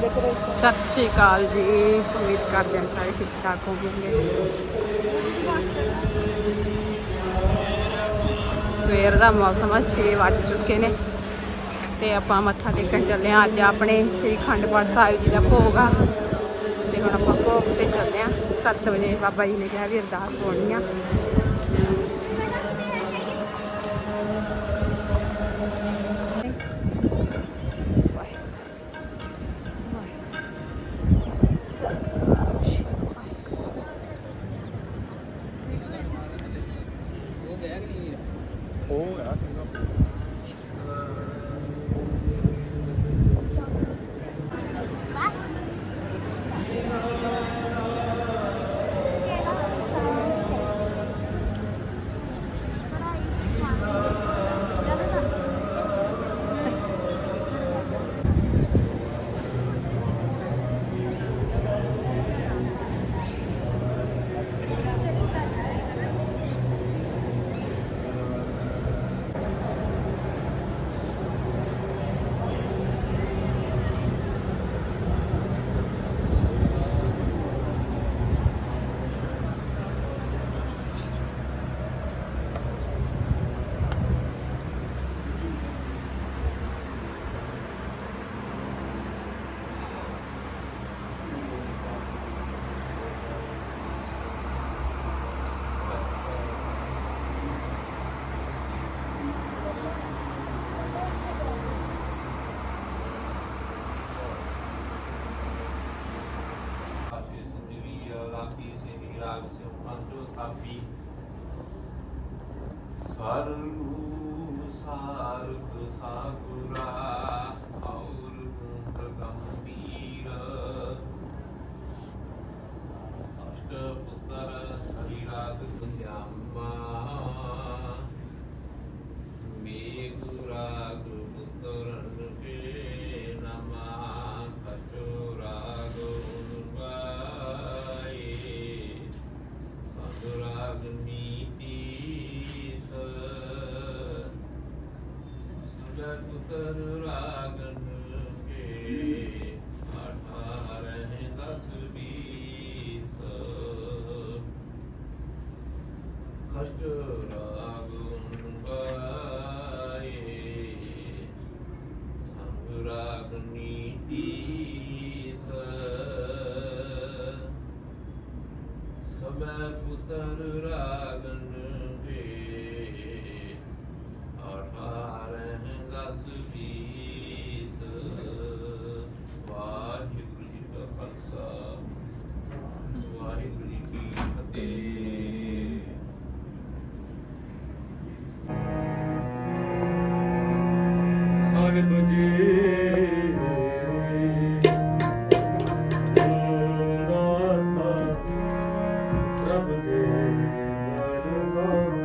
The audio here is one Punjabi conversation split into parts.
ਸਤਿ ਸ਼੍ਰੀ ਅਕਾਲ ਜੀ, ਉਮੀਦ ਕਰਦੇ ਹਾਂ ਸਾਰੇ ਠੀਕ ਠਾਕ ਹੋਵੋਗੇ। ਸਵੇਰ ਦਾ ਮੌਸਮ ਆ 6 ਵੱਜ ਚੁੱਕੇ ਨੇ ਤੇ ਆਪਾਂ ਮੱਥਾ ਟੇਕਣ ਚੱਲੇ ਆ ਅੱਜ ਆਪਣੇ ਸ੍ਰੀ ਖੰਡ ਪਾਠ ਸਾਹਿਬ ਜੀ ਦਾ ਭੋਗ ਆ ਤੇ ਹੁਣ ਆਪਾਂ ਭੋਗ ਤੇ ਚੱਲੇ ਆ 7 ਵਜੇ ਬਾਬਾ ਜੀ ਨੇ ਕਿਹਾ ਵੀ ਅਰਦਾਸ ਹੋਣੀ ਆ। ਪ੍ਰਭ ਦੇ ਵਡਵਾਏ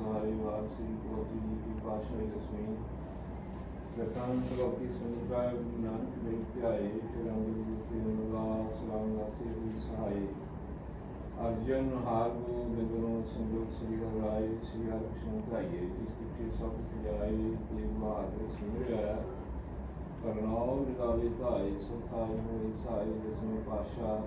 ਗੋਤੀ ਜੀ ਵਾਰ ਸ੍ਰੀ ਗੋਤੀ ਜੀ ਕੀ ਪਾਸ਼ਾ ਦਸਵੀਂ ਦਸਾਂ ਸਲੋਕੀ ਸੁਨਦਾ ਗੁਰੂ ਨਾਨਕ ਦੇਵ ਧਿਆਏ ਫਿਰ ਅੰਗੁਰੂ ਜੀ ਕੀ ਨਿਵਾਸ ਸਲਾਮ ਦਾਸੇ ਹੋਈ ਸਹਾਏ ਅਰਜਨ ਹਾਰ ਗੋ ਬਿੰਦਨੋ ਸੰਜੋਗ ਸ੍ਰੀ ਹਰਿ ਸ੍ਰੀ ਹਰਿ ਕ੍ਰਿਸ਼ਨ ਧਾਈਏ, ਜਿਸ ਕਿਤੇ ਸਭ ਜਾਏ ਤੇ ਬਹਾਦਰ ਸੁਣਿਆ ਕਰਨਾਉ ਨਿਗਾਵੇ ਧਾਏ ਸੁਥਾਈ ਹੋਈ ਸਾਈ ਦਸਵੇਂ ਪਾਸ਼ਾ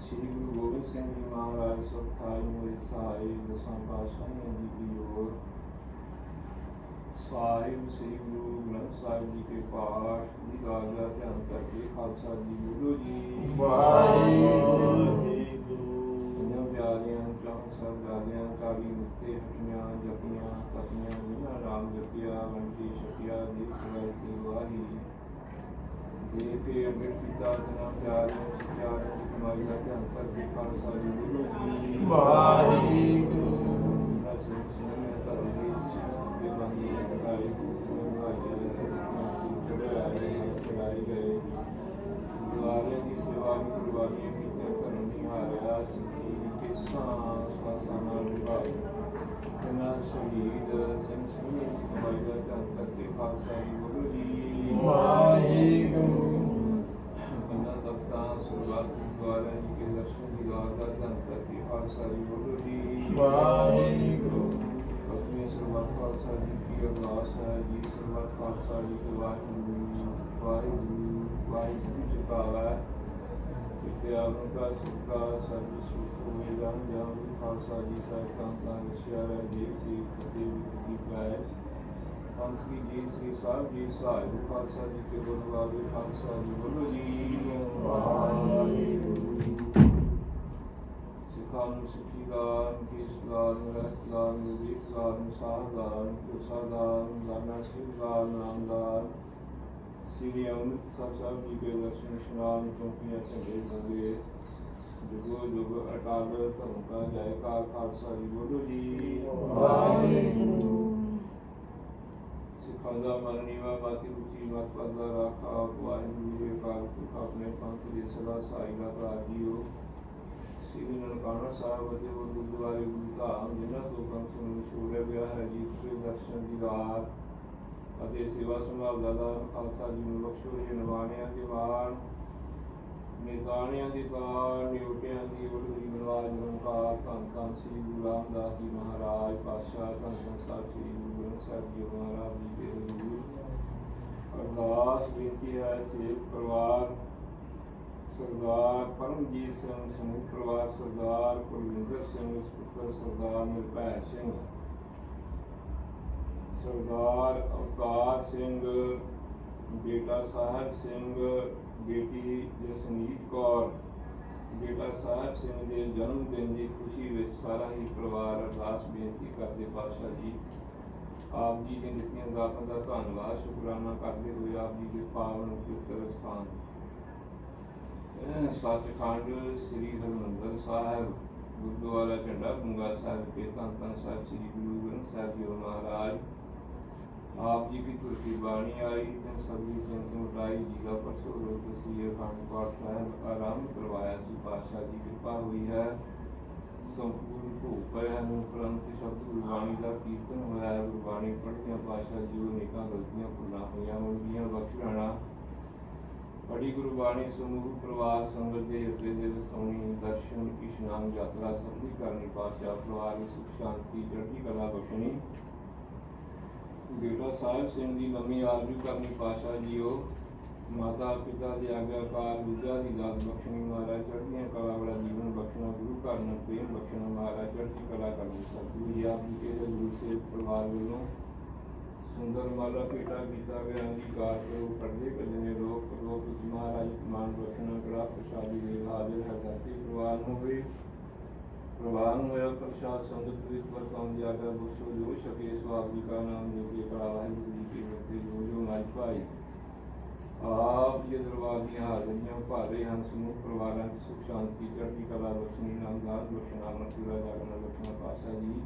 ਸ੍ਰੀ ਗੁਰੂ ਗੋਬਿੰਦ ਸਿੰਘ ਜੀ ਮਹਾਰਾਜ ਸੁਥਾਈ ਹੋਈ ਸਾਈ ਦਸਾਂ ਪਾਸ਼ਾਹੀਆਂ ਜੀ ਕੀ ਓਰ ਸਾਹਿਬ ਸ੍ਰੀ ਗੁਰੂ ਗ੍ਰੰਥ ਸਾਹਿਬ ਜੀ ਕੇ ਪਾਠ ਦੀ ਗਾਲ ਦਾ ਧਿਆਨ ਕਰਕੇ ਖਾਲਸਾ ਜੀ ਬੋਲੋ ਜੀ ਇਹਨਾਂ ਪਿਆਰਿਆਂ ਚੌਂਕ ਸਭ ਰਾਜਿਆਂ ਕਾਲੀ ਮੁਕਤੇ ਹਟੀਆਂ ਜਪੀਆਂ ਤਪੀਆਂ ਜਿਨ੍ਹਾਂ ਰਾਮ ਜਪਿਆ ਵੰਡੀ ਛਪਿਆ ਦੀ ਸਵਾਈ ਦੀ ਵਾਹੀ ਦੇ ਕੇ ਅੰਮ੍ਰਿਤ ਪਿਤਾ ਜਨਾ ਪਿਆਰਿਆਂ ਸਚਿਆਰਿਆਂ ਦੀ ਕਮਾਈ ਦਾ ਧਿਆਨ ਕਰਕੇ ਖਾਲਸਾ ਜੀ ਬੋਲੋ ਜੀ। ਵਾਹਿਗੁਰੂ। ਸਿੰਘ ਸਿੰਘ ਨੇ ਧਰਤੀ ਦੇ ਬੰਦੀ ਲਗਾਈ ਚੜਾਈ ਗਏ। ਦੁਆਰੇ ਦੀ ਸੇਵਾ ਵੀ ਕੁਰਬਾਨੀਆਂ ਕੀਤੀਆਂ ਕਰਨ ਨਿਹਾਰਿਆ ਸਿੱਖੀ ਕਿਸਾਂ ਸਵਾਸਾਂ ਨਾਲ ਨਿਭਾਈ ਤੇ ਨਾਲ ਸ਼ਹੀਦ ਸਿੰਘ ਸਿੰਘ ਜੀ ਕਮਾਈ ਦਾ ਧੰਨ ਤੱਕ ਦੇ ਖਾਲਸਾਈ ਗੁਰੂ ਜੀ ਵਾਹਿਗੁਰੂ ਇਹਨਾਂ ਦਾ ਤਾਂ ਸੁਰਵਾਤ ਦੁਆਰਾ ਜੀ ਕੇ ਦਰਸ਼ਨ ਦੀ ਗਾਹ ਦਾ ਧੰਨ ਤੱਕ ਦੇ ਖਾਲਸਾਈ ਗੁਰੂ ਜੀ ਵਾਹਿਗੁਰੂ। ਆਪਣੇ ਸੁਰਵਾਤ ਖਾਲਸਾ ਜੀ ਕੀ ਅਰਦਾਸ ਹੈ ਜੀ ਸੁਰਵਾਤ ਖਾਲਸਾ ਜੀ ਦੀ ਵਾਹਿਗੁਰੂ ਵਾਹਿਗੁਰੂ ਵਾਹਿਗੁਰੂ ਜੀ ਪਾਵਾ ਜਿਤਿਆ ਕਾ ਸੁਖਾ ਸਰਬ ਸੁਖ ਹੋਏ ਰਾਮ ਜਾਮ ਖਾਲਸਾ ਜੀ ਸਾਹਿਬ ਤਾਂ ਤਾਂ ਵਿਸ਼ਿਆਰਾ ਦੇਵ ਦੀ ਖਤੇ ਦੀ ਪਾਇ ਪੰਥ ਕੀ ਜੀ ਸ੍ਰੀ ਸਾਹਿਬ ਜੀ ਸਾਹਿਬ ਖਾਲਸਾ ਜੀ ਕੇ ਬਨਵਾਵੇ ਖਾਲਸਾ ਜੀ ਬੋਲੋ ਜੀ ਵਾਹਿਗੁਰੂ ਸਿਖਾਉਣ ਸਿੱਖੀਦਾਨ ਕੇਸਦਾਨ ਗਰਸਦਾਨ ਵਿਵੇਕਦਾਨ ਸਾਹਦਾਨ ਪ੍ਰਸਾਦਾਨ ਲਾਨਾ ਸਿੰਘਾਨ ਨਾਮਦਾਨ ਸਿੰਘਦਾਰ ਨਾਮਦਾਰ ਸ੍ਰੀ ਅੰਮ੍ਰਿਤਸਰ ਸਾਹਿਬ ਜੀ ਦੇ ਦਰਸ਼ਨ ਇਸ਼ਨਾਨ ਚੌਕੀਆਂ ਝੰਡੇ ਲਗੇ ਜੁਗੋ ਜੁਗ ਅਟਲ ਧਰਮ ਕਾ ਜੈਕਾਰ ਖਾਲਸਾ ਜੀ ਬੋਲੋ ਜੀ ਵਾਹਿਗੁਰੂ ਸਿੱਖਾਂ ਦਾ ਮਨ ਨੀਵਾ ਬਾਤੀ ਉੱਚੀ ਮਤ ਪੱਲਾ ਰਾਖਾ ਵਾਹਿਗੁਰੂ ਜੀ ਕਾਲ ਪੁਰਖ ਆਪਣੇ ਪੰਥ ਦੀ ਸਦਾ ਸਾਈ ਦਾ ਭਰਾ ਜੀਓ ਸ੍ਰੀ ਨਨਕਾਣਾ ਸਾਹਿਬ ਅਤੇ ਉਹ ਗੁਰਦੁਆਰੇ ਗੁਰੂ ਧਾਮ ਜਿਨ੍ਹਾਂ ਤੋਂ ਪੰਥ ਨੂੰ ਮਸ਼ਹੂਰ ਗਿਆ ਹੈ ਜੀ ਦੇ ਦਰਸ਼ਨ ਦੀ ਰਾਤ ਅਤੇ ਸੇਵਾ ਸੰਭਾਲ ਦਾ ਖਾਲਸਾ ਜੀ ਨੂੰ ਬਖਸ਼ੋ। ਜੀ ਨਿਵਾਣਿਆਂ ਦੀ ਮਾਣ ਨਿਜ਼ਾਣਿਆਂ ਦੀ ਵਾਰ ਨਿਉਟਿਆਂ ਦੀ ਵਡੂਰੀ ਬਨਵਾਜ ਨਿਰੰਕਾਰ ਧੰਨ ਧੰਨ ਸ੍ਰੀ ਗੁਰੂ ਰਾਮਦਾਸ ਜੀ ਮਹਾਰਾਜ ਪਾਤਸ਼ਾਹ, ਧੰਨ ਧੰਨ ਸਾਹਿਬ ਸ੍ਰੀ ਗੁਰੂ ਗ੍ਰੰਥ ਸਾਹਿਬ ਜੀ ਮਹਾਰਾਜ ਜੀ ਦੇ ਹਜ਼ੂਰ। ਅਰਦਾਸ ਬੇਨਤੀ ਹੈ ਸੇਵ ਪਰਿਵਾਰ, ਸਰਦਾਰ ਪਰਮਜੀਤ ਸਿੰਘ, ਸਮੂਹ ਪਰਿਵਾਰ, ਸਰਦਾਰ ਕੁਲਵਿੰਦਰ ਸਿੰਘ ਸੁਪੁੱਤਰ ਸਰਦਾਰ ਨਿਰਭੈ ਸਿੰਘ। ਸਰਦਾਰ ਅਵਤਾਰ ਸਿੰਘ, ਬੇਟਾ ਸਾਹਿਬ ਸਿੰਘ, ਬੇਟੀ ਜਸਨੀਤ ਕੌਰ, ਬੇਟਾ ਸਾਹਿਬ ਸਿੰਘ ਦੇ ਜਨਮ ਦਿਨ ਦੀ ਖੁਸ਼ੀ ਵਿੱਚ ਸਾਰਾ ਹੀ ਪਰਿਵਾਰ ਅਰਦਾਸ ਬੇਨਤੀ ਕਰਦੇ ਪਾਤਸ਼ਾਹ ਜੀ। ਆਪ ਜੀ ਦੇ ਦਿੱਤੀਆਂ ਦਾਤਾਂ ਦਾ ਧੰਨਵਾਦ, ਸ਼ੁਕਰਾਨਾ ਕਰਦੇ ਹੋਏ ਆਪ ਜੀ ਦੇ ਪਾਵਨ ਪਵਿੱਤਰ ਸਥਾਨ। ਸੱਚਖੰਡ ਸ੍ਰੀ ਹਰਿਮੰਦਰ ਸਾਹਿਬ, ਗੁਰਦੁਆਰਾ ਝੰਡਾ ਬੁੰਗਾ ਸਾਹਿਬ ਕੇ ਧੰਨ ਧੰਨ ਸਾਹਿਬ ਸ੍ਰੀ ਗੁਰੂ ਗ੍ਰੰਥ ਸਾਹਿਬ ਜੀ ਮਹਾਰਾਜ। ਆਪ ਜੀ ਕੀ ਤੁਲਸੀ ਬਾਣੀ ਆਈ ਤੇ ਸਭੀ ਜੰਤ ਮੁਟਾਈ ਜੀ ਦਾ ਪਰਸੋ ਰੋਗ ਸੀ ਅਖੰਡ ਪਾਠ ਸਾਹਿਬ ਆਰੰਭ ਕਰਵਾਇਆ ਸੀ। ਪਾਤਸ਼ਾਹ ਜੀ ਕਿਰਪਾ ਹੋਈ ਹੈ। ਸੰਪੂਰਨ ਭੋਗ ਹਨ। ਪ੍ਰੰਤ ਸ਼ਬਦ ਗੁਰਬਾਣੀ ਦਾ ਕੀਰਤਨ ਹੋਇਆ। ਹੈ ਗੁਰਬਾਣੀ ਪੜ੍ਹਦਿਆਂ ਪਾਤਸ਼ਾਹ ਜੀ ਉਹ ਨੇਕਾਂ ਗਲਤੀਆਂ ਭੁੱਲਾਂ ਹੋਈਆਂ ਹੋਣਗੀਆਂ ਬਖਸ਼ ਲੈਣਾ। ਬੜੀ ਗੁਰਬਾਣੀ ਸਮੂਹ, ਪਰਿਵਾਰ, ਸੰਗਤ ਦੇ ਹਿਰਦੇ ਦੇ ਵਸਾਉਣੀ ਦਰਸ਼ਨ, ਇਸ਼ਨਾਨ, ਯਾਤਰਾ ਸਫਲੀ ਕਰਨੀ। ਪਾਤਸ਼ਾਹ, ਪਰਿਵਾਰ ਨੂੰ ਸੁਖ, ਸ਼ਾਂਤੀ, ਚੜ੍ਹਦੀ ਕਲਾ ਬਖਸ਼ਣੀ। ਸਰਦਾਰ ਸਾਹਿਬ ਸਿੰਘ ਜੀ ਨਵੀਂ ਆਰਜ਼ੂ ਕਰਨੀ ਪਾਸ਼ਾ ਜੀਓ, ਮਾਤਾ ਪਿਤਾ ਦੇ ਆਗਿਆਕਾਰ ਵਿਦਿਆ ਦੀ ਦਾਤ ਬਖਸ਼ਣੀ ਮਹਾਰਾਜ, ਚੜ੍ਹਦੀਆਂ ਕਲਾ ਵਾਲਾ ਜੀਵਨ ਬਖਸ਼ਣਾ, ਗੁਰੂ ਘਰ ਨੂੰ ਪ੍ਰੇਮ ਬਖਸ਼ਣਾ, ਮਹਾਰਾਜ ਚੜ੍ਹਦੀ ਕਲਾ ਕਰਨੀ ਸਤਿਗੁਰੂ ਜੀ, ਆਪ ਜੀ ਕੇ ਗੁਰੂ ਸੇ ਪਰਿਵਾਰ ਵੱਲੋਂ ਸੁੰਦਰ ਮਾਲਾ ਪੇਟਾ ਕੀਤਾ ਗਿਆ। ਅੰਗੀਕਾਰ ਕਰੋ, ਪਰਦੇ ਕੱਲੇ ਲੋਕ ਲੋਕ ਮਹਾਰਾਜ ਮਾਨ ਬਖਸ਼ਣਾ, ਕੜਾ ਪ੍ਰਸ਼ਾਦੀ ਦੇ ਹਾਜ਼ਰ ਹੈ ਪਰਿਵਾਰ ਨੂੰ ਵੀ ਪਰਿਵਾਰ ਨੂੰ ਹੋਇਆ, ਪ੍ਰਸ਼ਾਦ ਸੰਗਤ ਵਿੱਚ ਵਰਤਾਉਣ ਦੀ ਆਗਿਆ ਬਖਸ਼ੋ, ਜੋ ਸ਼ਕੇ ਸਵਾਬ ਜੀ ਕਾ ਨਾਮ ਜੋ ਕੇ ਕੜਾ ਵਾਹਿਗੁਰੂ ਜੀ ਕੀ ਮਿਹਰ ਜੋ ਜੋ ਮਾਈ ਭਾਈ ਆਪ ਜੀ ਦਰਬਾਰ ਦੀਆਂ ਹਾਜ਼ਰੀਆਂ ਭਰ ਹਨ, ਸਮੂਹ ਪਰਿਵਾਰਾਂ ਚ ਸੁਖ ਸ਼ਾਂਤੀ, ਚੜ੍ਹਦੀ ਕਲਾ ਬਖਸ਼ਣੀ ਨਾਮ ਦਾਸ ਬਖਸ਼ਣਾ, ਮਨਸੂਰਾ ਜਾਗਣਾ ਬਖਸ਼ਣਾ ਪਾਸ਼ਾ ਜੀ।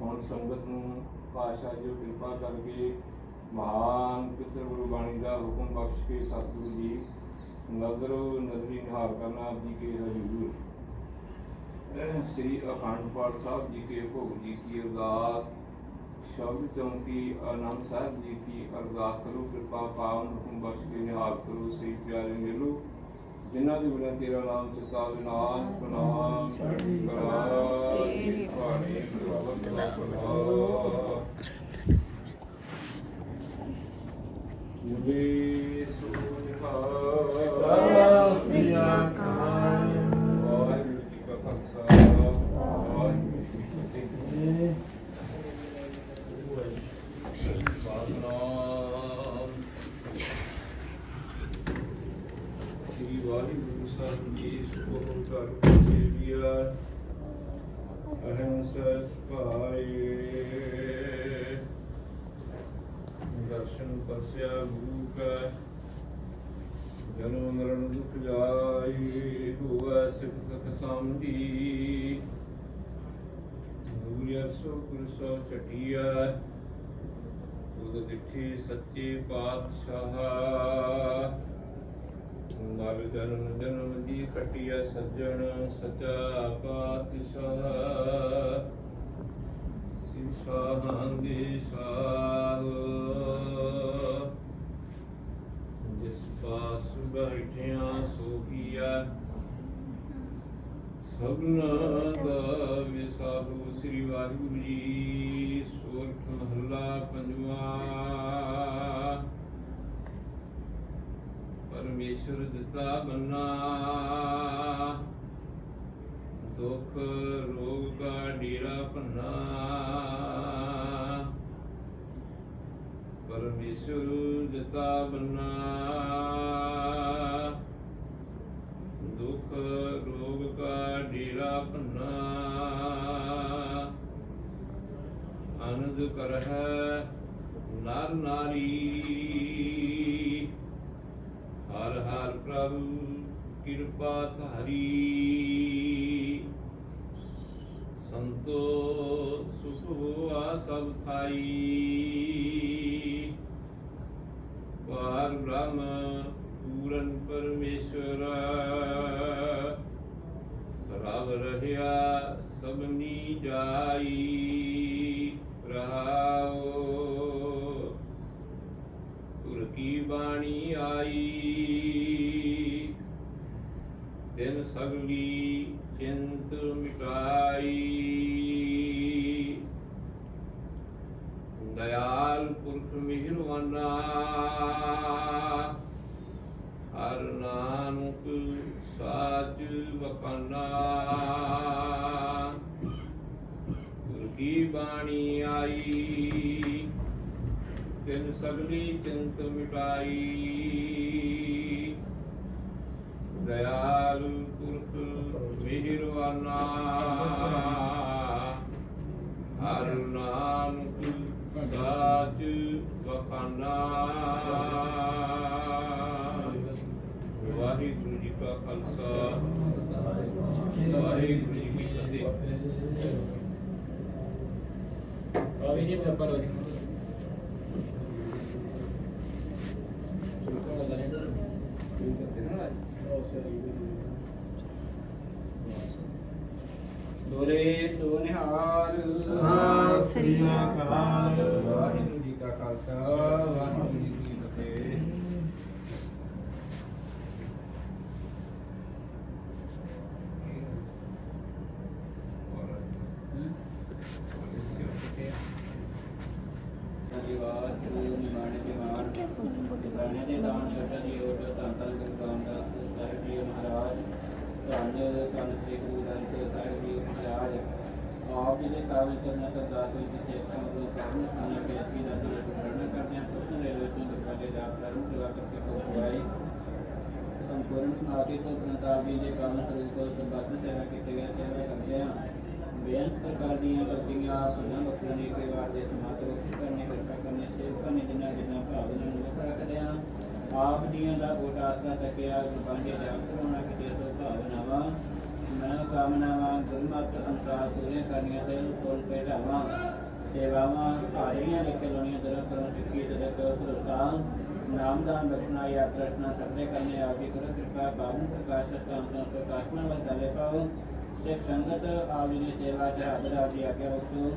ਹੁਣ ਸੰਗਤ ਨੂੰ ਪਾਸ਼ਾ ਜੀ ਕਿਰਪਾ ਕਰਕੇ ਮਹਾਨ ਪਿਤਰ ਗੁਰੂ ਬਾਣੀ ਦਾ ਹੁਕਮ ਬਖਸ਼ ਕੇ ਸਤਿਗੁਰੂ ਜੀ ਨਦਰ ਨਦਰੀ ਨਿਹਾਰ ਕਰਨਾ ਆਪ ਜੀ ਕੇ ਹਜ਼ੂਰ। ਸ੍ਰੀ ਅਖੰਡ ਪਾਠ ਸਾਹਿਬ ਜੀ ਕੇ ਭੋਗ ਜੀ ਕੀ ਅਰਦਾਸ। ਸ਼ਬਦ ਚੌਂਕੀ ਆਨੰਦ ਸਾਹਿਬ ਜੀ ਕੀ ਅਰਦਾਸ ਕਰੋ ਕਿਰਪਾ ਪਾਵਨ ਹੁਕਮ ਬਖਸ਼ ਕੇ ਨਿਹਾਲ ਕਰੋ ਸ੍ਰੀ ਪਿਆਰੇ ਮਿਲੋ। ਜਿਨ੍ਹਾਂ ਦੇ ਬਿਨਾਂ ਤੇਰਾ ਨਾਮ ਚਿਤਾ ਵਿਨਾਸ਼ ਪ੍ਰਣਾਮ ਚੜ੍ਹਦੀ ਕਲਾ ਤੇਰੀ ਅਹੰ ਦਰਸ਼ਨ ਪਸਿਆ ਗੁਰੂ ਕਾ ਜਨਮ ਮਰਨ ਦੁਖ ਜਾਈ ਹੋਵੈ ਸਿਫਤ ਸਾਮਢੀ ਨੂਰਿਆ ਸੋ ਗੁਰ ਸੋ ਚਟਿਆ ਤੁਧ ਦਿੱਠੀ ਸੱਚੇ ਪਾਤਸ਼ਾਹ। ਨਰ ਜਨਮ ਜਨਮ ਦੀ ਕਟਿਆ ਸੱਜਣ, ਸਚਾ ਪਾਤਸ਼ਾਹ। ਸਿਸਾਹਾਂ ਦੇ ਸਾਹ ਜਿਸ ਪਾਸ ਬੈਠਿਆ ਸੋ ਕੀਆ। ਸਭਨਾ ਦਾ ਵਿਸਾਹੂ ਸ੍ਰੀ ਵਾਹਿਗੁਰੂ ਜੀ, ਸੋਰਠ ਮਹੱਲਾ ਪੰਜਵਾ। ਪਰਮੇਸ਼ਰ ਦਿੱਤਾ ਬੰਨਾ। ਦੁੱਖ ਰੋਗ ਕਾ ਡੇਰਾ ਭੰਨਾ। ਪਰਮੇਸ਼ਰ ਦਿੱਤਾ ਬੰਨਾ। ਦੁੱਖ ਰੋਗ ਕਾ ਡੇਰਾ ਭੰਨਾ। ਆਨੰਦ ਕਰਹਿ ਨਰ ਨਾਰੀ। ਪ੍ਰਭੂ, ਕਿਰਪਾ ਧਾਰੀ। ਸੰਤੋ ਸੁਖ ਹੋਆ ਸਭ ਥਾਈ। ਪਾਰ ਬ੍ਰਹਮ, ਪੂਰਨ ਪਰਮੇਸ਼ਰ ਰਵ ਰਹਿਆ ਸਭਨੀ ਜਾਈ। ਤਿਨ ਕਾ ਖਾਲਸਾ ਵਾਹਿਗੁਰੂ ਜੀ ਕੀ ਫਤਿਹ। ਅਭੀ ਜੀ ਸੱਪਰ ਹੋ ਜੀ ਦੋਰੇ ਸੋ ਨਿਹਾਲ ਸਤਿ ਸ੍ਰੀ ਅਕਾਲ। ਵਾਹਿਗੁਰੂ ਜੀ ਕਾ ਖਾਲਸਾ ਵਾਹਿਗੁਰੂ ਜੀ ਕੀ ਫਤਿਹ ਧੰਨਵਾਦ ਬਾਤ ਨਿਮਾਣ ਜਮਾਨ ਗਾਣੇ ਦੇ ਦਾਨ ਛੋਟਾ ਜੀ ਉਹ ਤਾਂ ਤਾਂ ਗੁਰਦਾਨ ਦਾ ਸਾਹਿਬ ਜੀ ਮਹਾਰਾਜ ਧੰਨ ਧੰਨ ਸ੍ਰੀ ਗੁਰੂ ਗ੍ਰੰਥ ਸਾਹਿਬ ਜੀ ਮਹਾਰਾਜ ਆਪ ਜੀ ਦੇ ਕਾਬਲ ਕਰਨਾ ਸਰਦਾਰ ਕੋਈ ਕਿਸੇ ਕੰਮ ਨੂੰ ਕਰਨ ਖਾਣਾ ਬੇਅਦਬੀ ਦਾ ਦੋਸ਼ ਸ਼ੁਕਰਾਨਾ ਕਰਦੇ ਹਾਂ ਪ੍ਰਸ਼ਨ ਲੈ ਲੋ ਤੋਂ ਦੁਖਾ ਦੇ ਦਾ ਪ੍ਰਭੂ ਸੇਵਾ ਕਰਕੇ ਕੋ ਖਵਾਈ ਸੰਪੂਰਨ ਸਮਾਪਤੀ ਤੋਂ ਪ੍ਰਤਾਪ ਜੀ ਦੇ ਕਾਰਨ ਸਰੂਪ ਕੋ ਸੰਬਾਦਨ ਸੇਵਾ ਕੀਤੀ ਗਈ ਸੇਵਾ ਕਰਦੇ ਹਾਂ ਬੇਅੰਤ ਪ੍ਰਕਾਰ ਦੀਆਂ ਗਲਤੀਆਂ ਪੁਨः ਬਖਸ਼ਣੇ ਕੇ ਬਾਅਦ ਦੇ ਸਮਾਤ ਰੋਸ਼ੀ ਕਰਨੇ ਕਿਰਪਾ ਕਰਨੇ ਸੇਵਕਾਂ ਨੇ ਜਿੰਨਾ ਜਿੰਨਾ ਭਾਵਨਾ ਨੂੰ ਮੁਕਰਾ ਕਰਿਆ ਆਪ ਦੀਆਂ ਦਾ ਓਟ ਆਸਰਾ ਤੱਕਿਆ ਗੁਰਬਾਣੀ ਜਾਪ ਗੁਰਮਤ ਅਨੁਸਾਰ ਪੂਰੀਆਂ ਕਰਨੀਆਂ ਤੇ ਕੋਲ ਪਹਿਰਾਵਾਂ ਸੇਵਾਵਾਂ ਹਾਜ਼ਰੀਆਂ ਲੈ ਕੇ ਤਰ੍ਹਾਂ ਕਰੋ ਸਿੱਖੀ ਸਦਕ ਭਰੋਸਾ ਨਾਮਦਾਨ, ਬਖਸ਼ਣਾ, ਯਾਤਰਾ ਰਚਨਾ ਸਭੇ ਕਰਨੇ ਆਪ ਕਰੋ। ਕਿਰਪਾ ਪਾਵਨ ਪ੍ਰਕਾਸ਼ ਸਤਾਮ ਤੋਂ ਪ੍ਰਕਾਸ਼ਮਨ ਵੰਦਾਲੇ ਪਾਓ। ਸਿੱਖ ਸੰਗਤ, ਆਪ ਦੀ ਸੇਵਾ ਚ ਹਾਜ਼ਰ ਆਪ ਜੀ ਬਖਸ਼ੋ।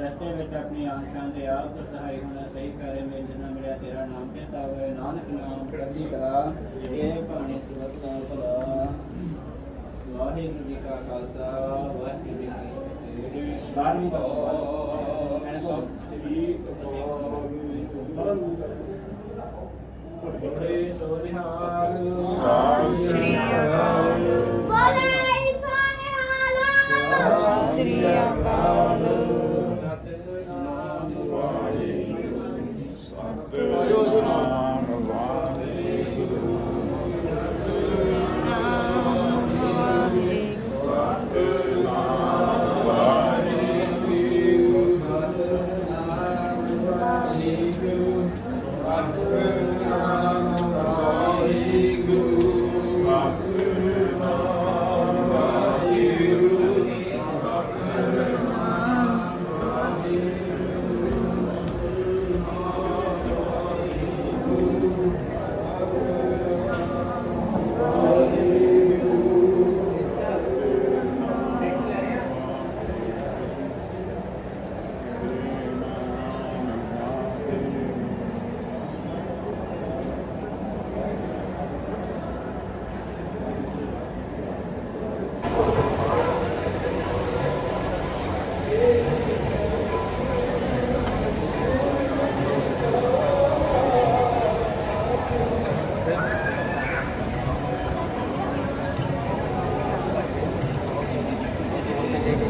ਰਸਤੇ ਵਿੱਚ ਆਪਣੀ ਆਨ ਦੇ ਆਪ ਸਹਾਈ ਹੋਣਾ ਸਹੀ ਕਰੇ ਮੇਲ ਜਿੰਨਾ ਮਿਲਿਆ ਤੇਰਾ ਨਾਮ ਚੇਤਾ ਹੋਏ ਨਾਨਕ ਨਾਮ ਕਰਦੀ ਕਰਾ, ਇਹ ਭਾਣੇ ਸੁਰਤ ਭਲਾ? ਵਾਹਿਗੁਰੂ ਜੀ ਕਾ ਖਾਲਸਾ ਵਾਹਿਗੁਰੂ ਜੀ ਕੀ ਫਤਿਹ ਬਾਰਵੀਂ ਦਾ ਸ੍ਰੀ ਬੜੇ ਸੋਨਿਹਾਲ ਸ੍ਰੀ ਅਕਾਲ ਬੋਲੇ ਸੋਨਿਹਾਲ ਸ੍ਰੀ ਅਕਾਲ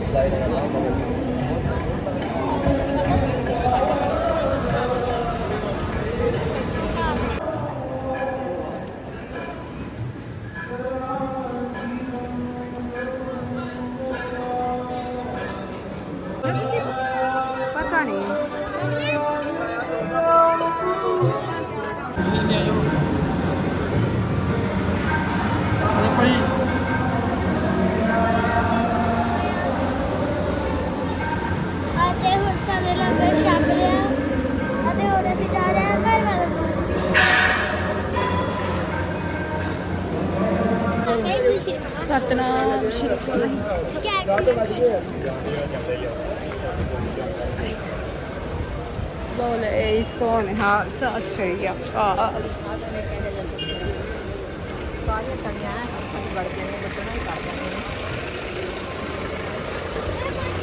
ਪਤਾ ਬੋਲੇ ਸੋਨਿਹਾਲ ਸਤਿ ਸ਼੍ਰੀ ਅਕਾਲ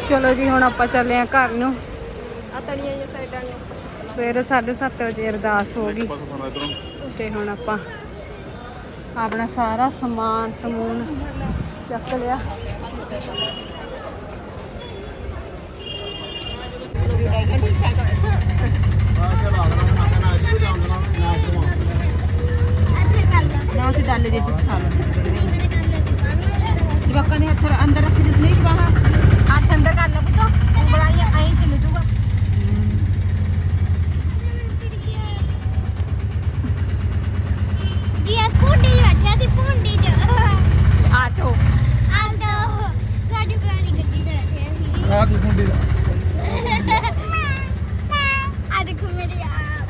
ਚਲੋ ਜੀ, ਹੁਣ ਆਪਾਂ ਚੱਲੇ ਆ ਘਰ ਨੂੰ। ਆ ਤਣੀਆਂ ਜਾਂ ਸਾਈਡਾਂ ਨੇ ਸਵੇਰੇ 7:30 ਵਜੇ ਅਰਦਾਸ ਹੋ ਗਈ। ਤੇ ਹੁਣ ਆਪਾਂ ਆਪਣਾ ਸਾਰਾ ਸਮਾਨ ਸਮੂਨ ਚੱਕ ਲਿਆ। ਇੱਥੇ ਕਰ ਲਾ ਨਾ ਉੱਥੇ ਡਾਲੇ ਦੇ ਚ ਫਸਾ ਜਵਾਕਾਂ ਦੇ ਹੱਥ ਅੰਦਰ ਰੱਖ ਦੇ ਸਨੀਸ਼ ਬਾਹਰ ਹੱਥ ਅੰਦਰ ਕਰ ਲਓ ਪੁੱਤੋ ਉਂਗਲਾਂ ਹੀ ਐਂ ਛਿੱਲ ਜੂਗਾ ਜੀ ਅਸ ਪੁੰਡੀ ਬੈਠਿਆ ਸੀ ਪੁੰਡੀ ਚ ਆਟੋ। ਆਂਦੋ ਸਾਡੀ ਪੁਰਾਣੀ ਗੱਡੀ ਚ ਬੈਠਿਆ ਸੀ ਰਾਤ ਦੀ ਮੁੰਡੀ ਦਾ ਆ ਦੇਖੋ ਮੇਰੇ ਆਪ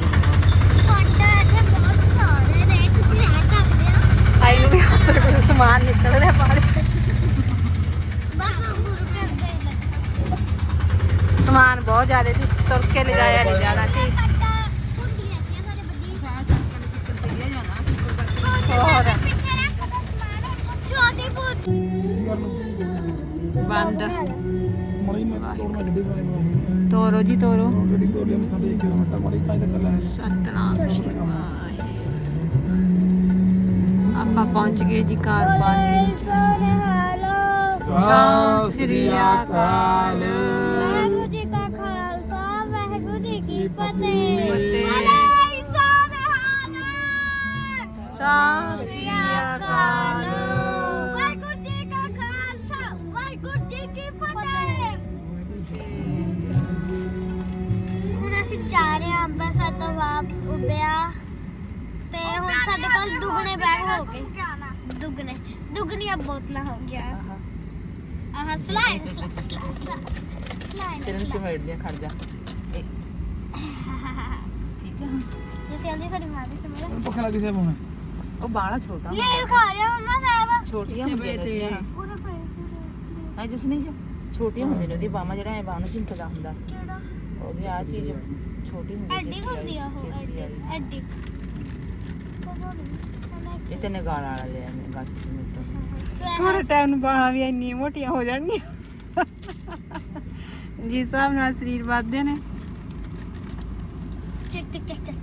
ਤੁਹਾਡਾ ਇੱਥੇ ਬਹੁਤ ਸਾਰੇ ਨੇ ਤੁਸੀਂ ਰਹਿ ਸਕਦੇ ਹੋ ਆਈ ਨੂੰ ਵੀ ਹੱਥ ਕੋਲ ਸਮਾਨ ਨਿਕਲ ਰਿਹਾ ਬਾਹਰ ਬਸ ਉਹ ਗੁਰੂ ਘਰ ਦੇ ਲੱਗਾ ਸਮਾਨ ਬਹੁਤ ਜ਼ਿਆਦਾ ਜੀ ਤੁਰ ਕੇ ਲਿਜਾਇਆ ਨਹੀਂ ਜਾਣਾ ਠੀਕ ਸਾਡੇ ਹੋਰ। ਬੰਦ। ਮੜੀ ਮੈਂ ਤੋੜਨਾ ਗੱਡੀ ਪਾਣੀ ਤੋਰੋ ਜੀ ਤੋਰੋ। ਗੱਡੀ ਤੋੜ ਲਿਆ ਮੈਂ 1 ਕਿਲੋਮੀਟਰ ਮੜੀ ਕਾਇਦਾ ਕਰ ਲੈ ਸਤਨਾਮ ਸ਼੍ਰੀ ਵਾਹਿਗੁਰੂ। ਆਪਾਂ ਪਹੁੰਚ ਗਏ ਜੀ ਕਾਰ ਪਾਣੀ ਸੋਨੇ ਹਾਲੋ ਸਤਿ ਸ੍ਰੀ ਅਕਾਲ। ਫਤਿਹ। ਫਤਿਹ। ਅਲੇ ਸੋਨੇ ਹਾਲੋ ਸਤਿ ਸ੍ਰੀ ਅਕਾਲ ਵਾਹਿਗੁਰੂ ਜੀ ਕਾ ਖਾਲਸਾ ਵਾਹਿਗੁਰੂ ਜੀ ਕੀ ਫਤਿਹ। ਹੁਣ ਅਸੀਂ ਜਾ ਰਹੇ ਹਾਂ ਅੰਬਰਸਰ ਤੋਂ ਵਾਪਸ ਉਬਿਆ ਤੇ ਹੁਣ ਸਾਡੇ ਕੋਲ ਦੁੱਗਣੇ ਬੈਗ ਹੋ ਗਏ। ਦੁੱਗਣੇ ਦੁੱਗਣੀਆਂ ਬੋਤਲਾਂ ਹੋ ਗਿਆ ਆਹ। ਸਲਾਈਡ ਸਲਾਈਡ ਸਲਾਈਡ ਸਲਾਈਡ ਚਮੇੜ ਦੀਆਂ ਖੜ ਜਾ। ਠੀਕ ਹੈ ਜਿਸੇ ਜਲਦੀ ਸਾਡੀ ਮਾਰ ਦੇ ਮੇਰਾ ਪੱਖਾ ਲੱਗ ਗਿਆ ਫੋਨ ਉਹ ਬਾਲਾ ਛੋਟਾ ਲੈ ਖਾ ਰਿਹਾ ਮੰਮਾ ਸਾਹਿਬ। ਛੋਟੀਆਂ ਹੁੰਦੀਆਂ ਨੇ ਉਹਦੀਆਂ। ਪੂਰਾ ਪੈਸੇ ਹੈ ਜਿਸ ਨਹੀਂ ਛੋਟੀਆਂ ਹੁੰਦੀਆਂ ਨੇ ਉਹਦੀ ਬਾਹਾਂ ਜਿਹੜਾ ਐ ਬਾਹਾਂ ਨੂੰ ਝਿੰਕਦਾ ਹੁੰਦਾ। ਕਿਹੜਾ? ਉਹਦੀ ਆ ਚੀਜ਼ ਛੋਟੀ ਹੁੰਦੀ ਐਡੀ ਚਿੱਟੀ ਹੁੰਦੀ ਆ ਉਹ ਚਿੱਟੀ ਐਡੀ ਵਾਲੀ। ਐਡੀ। ਇਹ ਤੇ ਨਗਾਲ ਵਾਲਾ ਲਿਆ ਮੈਂ ਗੱਚ ਸਮੇਤ ਥੋੜੇ ਟਾਈਮ ਨੂੰ ਬਾਹਾਂ ਵੀ ਇੰਨੀਆਂ ਮੋਟੀਆਂ ਹੋ ਜਾਣਗੀਆਂ। ਜਿਸ ਹਿਸਾਬ ਨਾਲ ਸਰੀਰ ਵੱਧਦੇ ਨੇ ਚਿਕ ਚਿਕ ਚਿਕ ਚਿਕ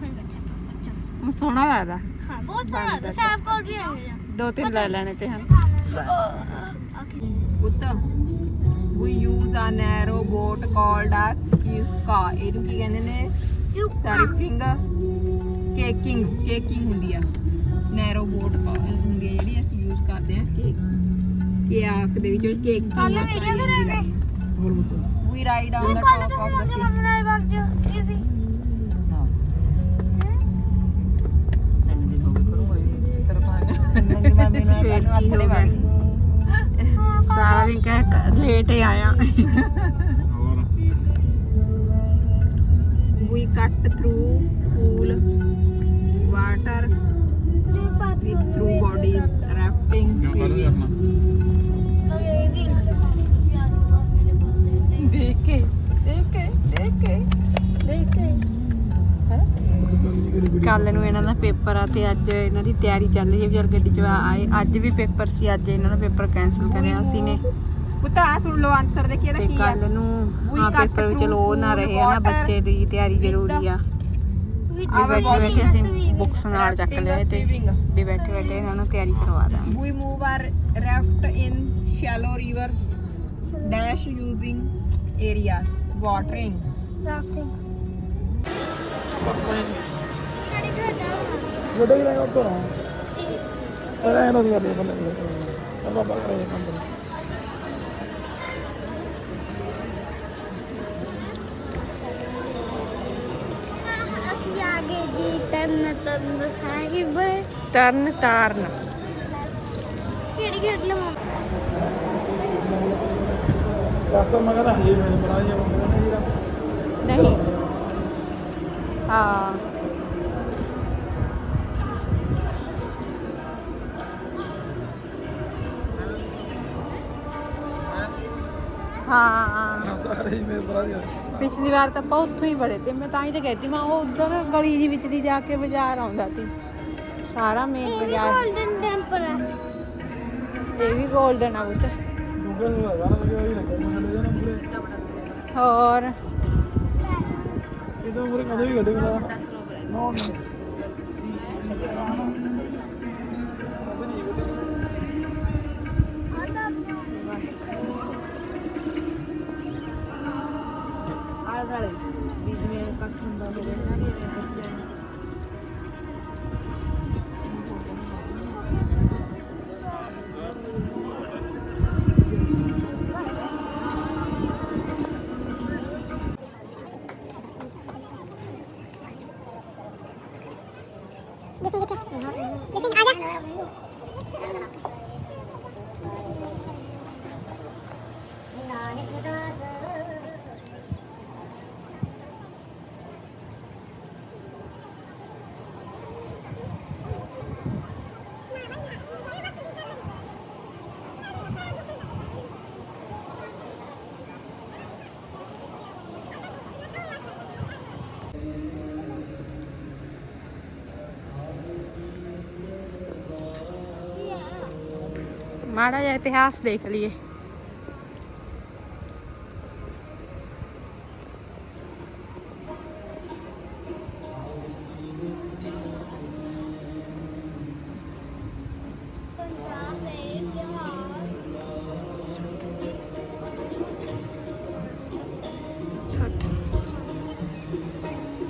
ਹੁਣ ਬੈਠਾ ਪਾਪਾ ਚਲੋ ਉਹ ਸੋਹਣਾ ਲੱਗਦਾ। ਹਾਂ ਬਹੁਤ ਸੋਹਣਾ ਲੱਗਦਾ। ਸਾਹਿਬ ਕੋਲ ਵੀ ਹੈ ਦੋ ਤਿੰਨ ਲੈ ਲੈਣੇ ਤੇ ਹਨ। ਪੁੱਤ we use a narrow boat called a ਕਿਊਕਾ ਇਹਨੂੰ ਕੀ ਕਹਿੰਦੇ ਨੇ? ਸਰਫਿੰਗ ਕੇਕਿੰਗ ਕੇਕਿੰਗ ਹੁੰਦੀ ਆ। ਨੈਰੋ ਬੋਟ ਹੁੰਦੀ ਆ ਜਿਹੜੀ ਅਸੀਂ ਯੂਜ਼ ਕਰਦੇ ਆ। ਕੇਕ ਕੇਕ ਦੇ ਵਿੱਚ ਕੇਕ ਕੱਲ ਵੀਡੀਓ ਕਰਾਂਗੇ ਹੋਰ ਬਤਾ we ride on the ਕੱਲ top of the ਤੁਸੀਂ ship ਮੰਮਾ ਨਾਲ ਵਗ ਜਾਓ ਈਜ਼ੀ ਮੈਨੂੰ ਦੇ ਸੋਗੇ ਕਰੂੰਗਾ ਚਿੱਤਰ ਪਾਣੇ ਮੇਰੀ ਮਾਮੀ ਨੇ ਫੇਰ ਕੱਲ ਕੀ ਆਪਣੇ ਹੋ ਵਾਲੀ ਸਾਰਾ ਦਿਨ ਕਹਿ ਲੇਟ ਹੀ ਆਇਆ ਹੋਰ we cut through pool water with through bodies rafting ਕਿਉਂ ਕਰ swimming ਕਰਨਾ ਦੇਖ ਕੇ ਦੇਖ ਕੇ ਦੇਖ ਕੇ ਦੇਖ ਕੇ ਕੱਲ ਨੂੰ ਇਹਨਾਂ ਦਾ ਪੇਪਰ ਆ ਤੇ ਅੱਜ ਇਹਨਾਂ ਦੀ ਤਿਆਰੀ ਚੱਲ ਰਹੀ ਹੈ ਵਿਚਾਰ ਗੱਡੀ ਚ ਆਏ। ਅੱਜ ਵੀ ਪੇਪਰ ਸੀ ਅੱਜ ਇਹਨਾਂ ਨੇ ਪੇਪਰ ਕੈਨਸਲ ਕਰਿਆ ਅਸੀਂ ਨੇ। ਪੁੱਤ ਆ ਸੁਣ ਲਓ ਆਨਸਰ ਦੇਖੀ ਇਹਦਾ ਕੀ ਆ? ਕੱਲ ਨੂੰ cut ਪੇਪਰ ਵਿੱਚ ਲੋ ਨਾ ਰਹੇ ਹਨਾ water ਬੱਚੇ ਦੀ ਤਿਆਰੀ ਜ਼ਰੂਰੀ ਆ। ਵੀ ਬੈਠੇ ਬੈਠੇ ਅਸੀਂ ਬੁੱਕਸ ਨਾਲ ਚੱਕ or ਤੇ? ਵੀ ਬੈਠੇ ਬੈਠੇ ਇਹਨਾਂ ਨੂੰ ਤਿਆਰੀ ਕਰਵਾ ਦਾਂਗੇ। we move our raft in shallow river dash using areas watering ਵੱਡੇ ਹੀ ਰਹੇਗਾ ਉੱਪਰ ਪਰ ਐ ਨਾ ਕਰ ਲੈ ਬੰਦੇ ਅੱਲਾ ਬਾਬਾ ਕਰੇ ਹਾਂ। ਹਜੇ ਮੇਰੇ ਬਣਾ ਜੀ ਪਿਛਲੀ ਵਾਰ ਤਾਂ ਆਪਾਂ ਉੱਥੋਂ ਹੀ ਬੜੇ ਤੇ ਮੈਂ ਤਾਂ ਹੀ ਤਾਂ ਕਹਿੰਦੀ ਮੈਂ ਉਹ ਉਧਰ ਗਲੀ ਦੀ ਵਿੱਚ ਦੀ ਜਾ ਕੇ ਬਾਜ਼ਾਰ ਆਉਂਦਾ ਸੀ। ਸਾਰਾ ਮੇਨ ਬਾਜ਼ਾਰ। ਗੋਲਡਨ ਟੈਂਪਲ ਹੈ ਇਹ ਵੀ 골ਡਨ ਆ ਬੁੱਤ। ਨੂੰ ਹੋਰ ਇਦੋਂ ਪੂਰੇ ਕਦੇ ਵੀ ਗੱਡੇ ਮਿਲਾ। ਨੋ ਨਹੀਂ 没有。ਮਾੜਾ ਜਿਹਾ ਇਤਿਹਾਸ ਦੇਖ ਲਈਏ।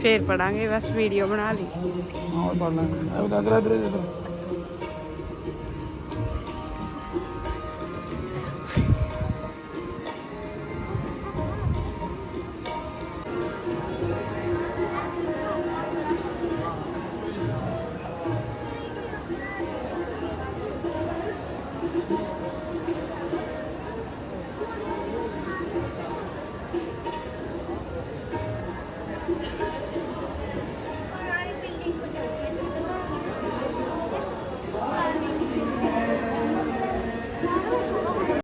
ਫੇਰ ਪੜਾਂਗੇ ਬਸ ਵੀਡੀਓ ਬਣਾ ਲਈ। ਹਾਂ ਪੜ ਲਾਂਗੇ। ਤਾਂ ਕਰਾ ਦੇ